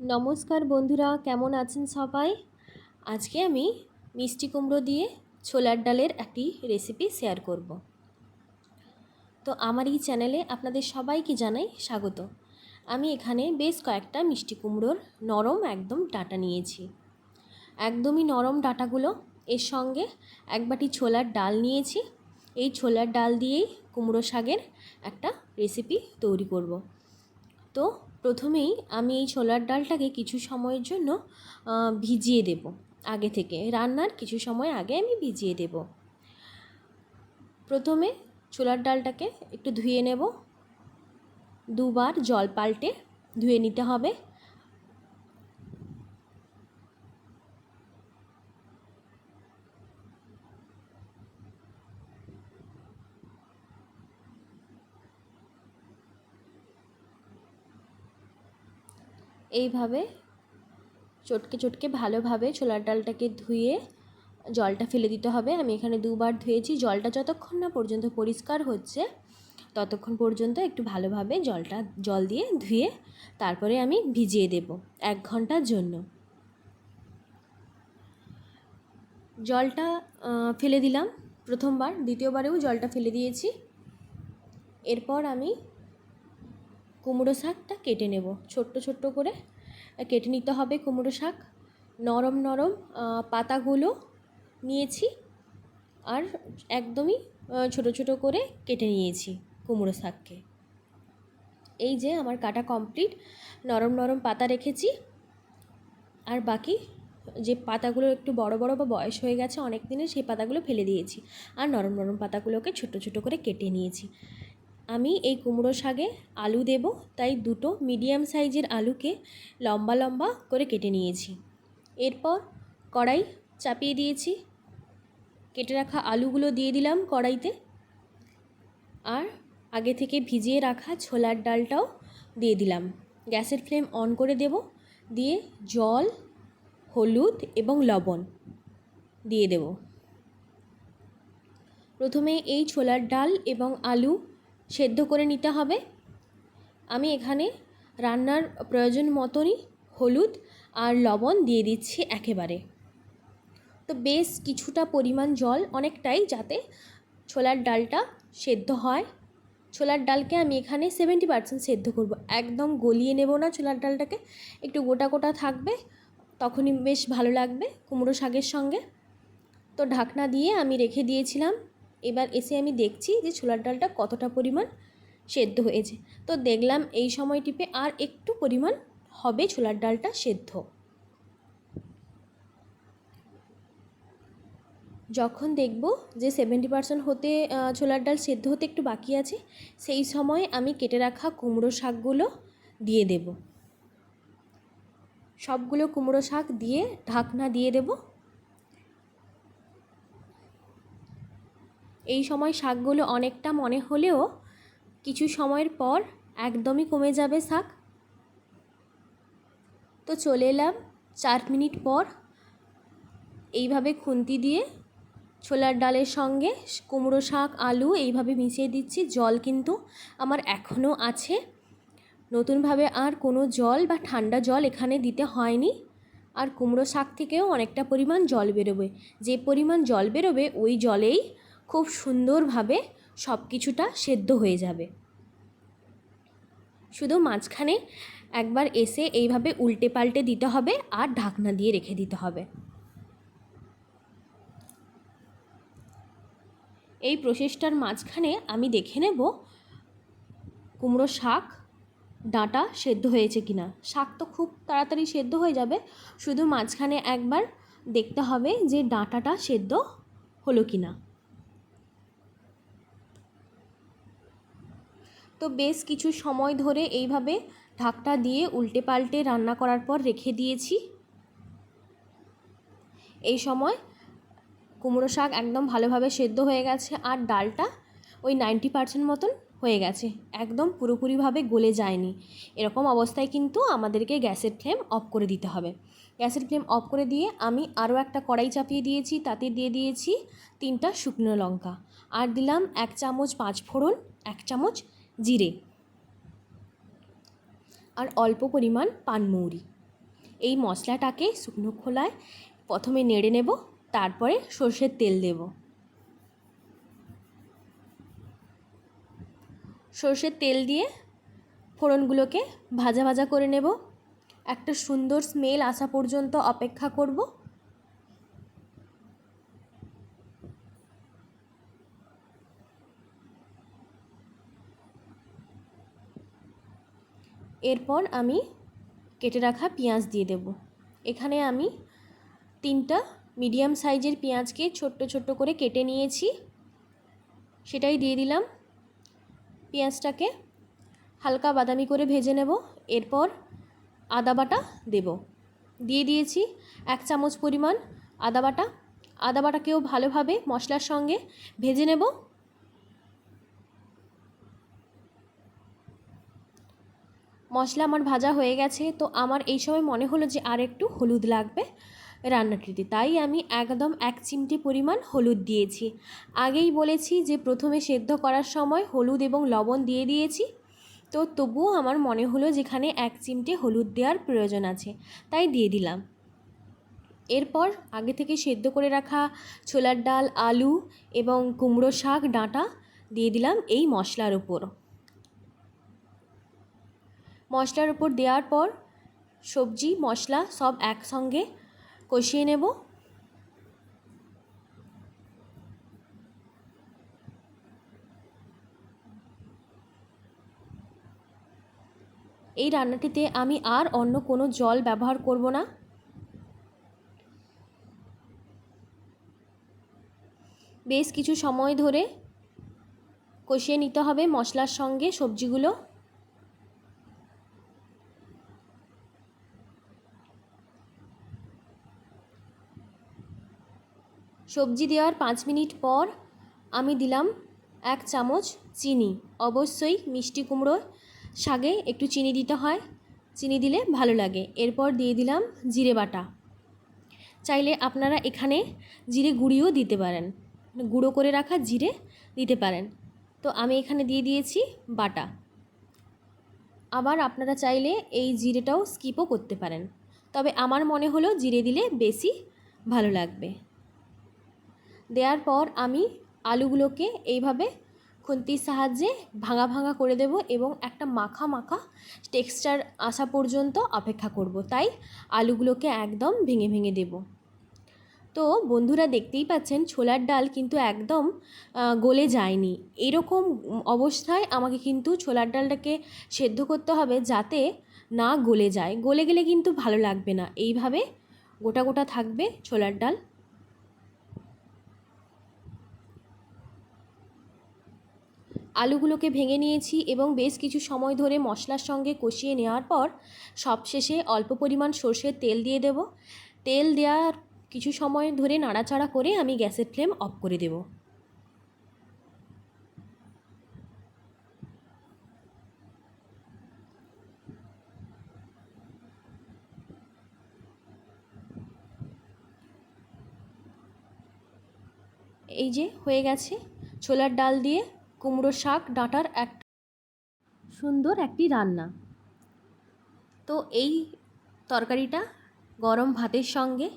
নমস্কার বন্ধুরা, কেমন আছেন সবাই? আজকে আমি মিষ্টি কুমড়ো দিয়ে ছোলার ডালের একটি রেসিপি শেয়ার করব। তো আমার এই চ্যানেলে আপনাদের সবাইকে জানাই স্বাগত। আমি এখানে বেশ কয়েকটা মিষ্টি কুমড়োর নরম একদম ডাটা নিয়েছি। একদমই নরম ডাটাগুলো, এর সঙ্গে এক বাটি ছোলার ডাল নিয়েছি। এই ছোলার ডাল দিয়েই কুমড়ো শাকের একটা রেসিপি তৈরি করব। তো প্রথমেই আমি এই ছোলার ডালটাকে কিছু সময়ের জন্য ভিজিয়ে দেব। আগে থেকে রান্নার কিছু সময় আগে আমি ভিজিয়ে দেব। প্রথমে ছোলার ডালটাকে একটু ধুয়ে নেব। দুবার জল পাল্টে ধুয়ে নিতে হবে। এইভাবে চটকে চটকে ভালোভাবে ছোলার ডালটাকে ধুয়ে জলটা ফেলে দিতে হবে। আমি এখানে দুবার ধুয়েছি। জলটা যতক্ষণ না পর্যন্ত পরিষ্কার হচ্ছে, ততক্ষণ পর্যন্ত একটু ভালোভাবে জলটা, জল দিয়ে ধুয়ে তারপরে আমি ভিজিয়ে দেব এক ঘণ্টার জন্য। জলটা ফেলে দিলাম প্রথমবার, দ্বিতীয়বারেও জলটা ফেলে দিয়েছি। এরপর আমি কুমড়ো শাকটা কেটে নেব। ছোট্ট ছোট্ট করে কেটে নিতে হবে কুমড়ো শাক। নরম নরম পাতাগুলো নিয়েছি আর একদমই ছোট ছোট করে কেটে নিয়েছি কুমড়ো শাককে। এই যে আমার কাটা কমপ্লিট, নরম নরম পাতা রেখেছি। আর বাকি যে পাতাগুলো একটু বড় বড় বা বয়স হয়ে গেছে, অনেক দিনের সেই পাতাগুলো ফেলে দিয়েছি। আর নরম নরম পাতাগুলোকে ছোট ছোট করে কেটে নিয়েছি। আমি এই কুমড়ো শাকে আলু দেব, তাই দুটো মিডিয়াম সাইজের আলুকে লম্বা লম্বা করে কেটে নিয়েছি। এরপর কড়াই চাপিয়ে দিয়েছি। কেটে রাখা আলুগুলো দিয়ে দিলাম কড়াইতে। আর আগে থেকে ভিজিয়ে রাখা ছোলার ডালটাও দিয়ে দিলাম। গ্যাসের ফ্লেম অন করে দেব। দিয়ে জল, হলুদ এবং লবণ দিয়ে দেব। প্রথমে এই ছোলার ডাল এবং আলু সেদ্ধ করে নিতে হবে। আমি এখানে রান্নার প্রয়োজন মতনই হলুদ আর লবণ দিয়ে দিচ্ছি একেবারে। তো বেশ কিছুটা পরিমাণ জল অনেকটাই যাতে ছোলার ডালটা সেদ্ধ হয়। ছোলার ডালকে আমি এখানে সেভেন্টি পার্সেন্ট সেদ্ধ করব। একদম গলিয়ে নেব না ছোলার ডালটাকে। একটু গোটা গোটা থাকবে, তখনই বেশ ভালো লাগবে কুমড়ো শাকের সঙ্গে। তো ঢাকনা দিয়ে আমি রেখে দিয়েছিলাম। এবার এসে আমি দেখছি যে ছোলার ডালটা কতটা পরিমাণ সেদ্ধ হয়েছে। তো দেখলাম এই সময় টিপে আর একটু পরিমাণ হবে ছোলার ডালটা সেদ্ধ। যখন দেখব যে সেভেন্টি পার্সেন্ট হতে ছোলার ডাল সেদ্ধ হতে একটু বাকি আছে, সেই সময় আমি কেটে রাখা কুমড়ো শাকগুলো দিয়ে দেব। সবগুলো কুমড়ো শাক দিয়ে ঢাকনা দিয়ে দেবো। এই সময় শাকগুলো অনেকটা মনে হলেও কিছু সময়ের পর একদমই কমে যাবে শাক। তো চলে এলাম চার মিনিট পর এইভাবে খুন্তি দিয়ে ছোলার ডালের সঙ্গে কুমড়ো শাক, আলু এইভাবে মিশিয়ে দিচ্ছি। জল কিন্তু আমার এখনও আছে। নতুনভাবে আর কোনো জল বা ঠান্ডা জল এখানে দিতে হয়নি। আর কুমড়ো শাক থেকেও অনেকটা পরিমাণ জল বেরোবে। যে পরিমাণ জল বেরোবে ওই জলেই খুব সুন্দরভাবে সব কিছুটা সেদ্ধ হয়ে যাবে। শুধু মাঝখানে একবার এসে এইভাবে উল্টে পাল্টে দিতে হবে আর ঢাকনা দিয়ে রেখে দিতে হবে। এই প্রসেসটার মাঝখানে আমি দেখে নেব কুমড়ো শাক, ডাঁটা সেদ্ধ হয়েছে কি না শাক তো খুব তাড়াতাড়ি সেদ্ধ হয়ে যাবে। শুধু মাঝখানে একবার দেখতে হবে যে ডাঁটাটা সেদ্ধ হলো কি তো বেশ কিছু সময় ধরে এইভাবে ঢাকটা দিয়ে উল্টে পাল্টে রান্না করার পর রেখে দিয়েছি। এই সময় কুমড়ো শাক একদম ভালোভাবে সেদ্ধ হয়ে গেছে আর ডালটা ওই নাইনটি পার্সেন্ট মতন হয়ে গেছে, একদম পুরোপুরিভাবে গলে যায়নি। এরকম অবস্থায় কিন্তু আমাদেরকে গ্যাসের ফ্লেম অফ করে দিতে হবে। গ্যাসের ফ্লেম অফ করে দিয়ে আমি আরও একটা কড়াই চাপিয়ে দিয়েছি, তাতে দিয়ে দিয়েছি তিনটা শুকনো লঙ্কা। আর দিলাম এক চামচ পাঁচ ফোড়ন এক চামচ জিরে। আর অল্প পরিমাণ পানমৌরি এই মশলাটাকে শুকনো খোলায় প্রথমে নেড়ে নেব, তারপরে সর্ষের তেল দেব। সর্ষের তেল দিয়ে ফোড়নগুলোকে ভাজা ভাজা করে নেব। একটা সুন্দর স্মেল আসা পর্যন্ত অপেক্ষা করব। এরপর আমি কেটে রাখা পেঁয়াজ দিয়ে দেব। এখানে আমি তিনটা মিডিয়াম সাইজের পেঁয়াজকে ছোট্ট ছোট্ট করে কেটে নিয়েছি। সেটাই দিয়ে দিলাম। পেঁয়াজটাকে হালকা বাদামি করে ভেজে নেব। এরপর আদা বাটা দেব। দিয়ে দিয়েছি এক চামচ পরিমাণ আদা বাটা। আদা বাটাকেও ভালোভাবে মশলার সঙ্গে ভেজে নেব। মশলা আমার ভাজা হয়ে গেছে, তো আমার এই সময় মনে হলো যে আর একটু হলুদ লাগবে রান্নাটিতে। তাই আমি একদম এক চিমটি পরিমাণ হলুদ দিয়েছি। আগেই বলেছি যে প্রথমে সেদ্ধ করার সময় হলুদ এবং লবণ দিয়ে দিয়েছি, তো তবুও আমার মনে হলো যেখানে এক চিমটে হলুদ দেওয়ার প্রয়োজন আছে, তাই দিয়ে দিলাম। এরপর আগে থেকে সেদ্ধ করে রাখা ছোলার ডাল, আলু এবং কুমড়ো শাক, ডাঁটা দিয়ে দিলাম এই মশলার উপর। মশলার উপর দেওয়ার পর সবজি, মশলা সব একসঙ্গে কষিয়ে নেব। এই রান্নাটিতে আমি আর অন্য কোনো জল ব্যবহার করব না। বেশ কিছু সময় ধরে কষিয়ে নিতে হবে মশলার সঙ্গে সবজিগুলো। সবজি দেওয়ার পাঁচ মিনিট পর আমি দিলাম এক চামচ চিনি, অবশ্যই মিষ্টি কুমড়ো শাগে একটু চিনি দিতে হয়। চিনি দিলে ভালো লাগে। এরপর দিয়ে দিলাম জিরে বাটা। চাইলে আপনারা এখানে জিরে গুঁড়িও দিতে পারেন। গুঁড়ো করে রাখা জিরে দিতে পারেন। তো আমি এখানে দিয়ে দিয়েছি বাটা। আবার আপনারা চাইলে এই জিরেটাও স্কিপও করতে পারেন। তবে আমার মনে হলো জিরে দিলে বেশি ভালো লাগবে। দেওয়ার পর আমি আলুগুলোকে এইভাবে খুন্তির সাহায্যে ভাঙা ভাঙা করে দেব এবং একটা মাখা মাখা টেক্সচার আসা পর্যন্ত অপেক্ষা করব। তাই আলুগুলোকে একদম ভেঙে ভেঙে দেব। তো বন্ধুরা দেখতেই পাচ্ছেন, ছোলার ডাল কিন্তু একদম গলে যায়নি। এরকম অবস্থায় আমাকে কিন্তু ছোলার ডালটাকে সেদ্ধ করতে হবে যাতে না গলে যায়। গলে গেলে কিন্তু ভালো লাগবে না। এইভাবে গোটা গোটা থাকবে ছোলার ডাল। আলুগুলোকে ভেঙে নিয়েছি এবং বেশ কিছু সময় ধরে মশলার সঙ্গে কষিয়ে নেওয়ার পর সবশেষে অল্প পরিমাণ সর্ষের তেল দিয়ে দেব। তেল দেওয়ার কিছু সময় ধরে নাড়াচাড়া করে আমি গ্যাসের ফ্লেম অফ করে দেব। এই যে হয়ে গেছে ছোলার ডাল দিয়ে কুমড়ো শাক, ডাঁটার এক সুন্দর একটি রান্না। তো এই তরকারিটা গরম ভাতের সঙ্গে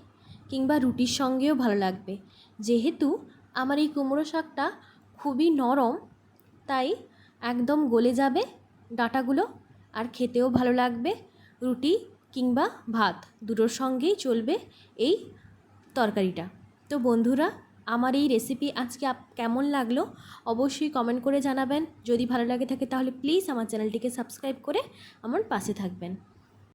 কিংবা রুটির সঙ্গেও ভালো লাগবে। যেহেতু আমার এই কুমড়ো শাকটা খুবই নরম, তাই একদম গলে যাবে ডাঁটাগুলো আর খেতেও ভালো লাগবে। রুটি কিংবা ভাত দুটোর সঙ্গেই চলবে এই তরকারিটা। তো বন্ধুরা আমার এই রেসিপি আজকে কেমন লাগল? অবশ্যই কমেন্ট করে জানাবেন। যদি ভালো লাগে থাকে তাহলে প্লিজ আমার চ্যানেলটিকে সাবস্ক্রাইব করে আমার পাশে থাকবেন।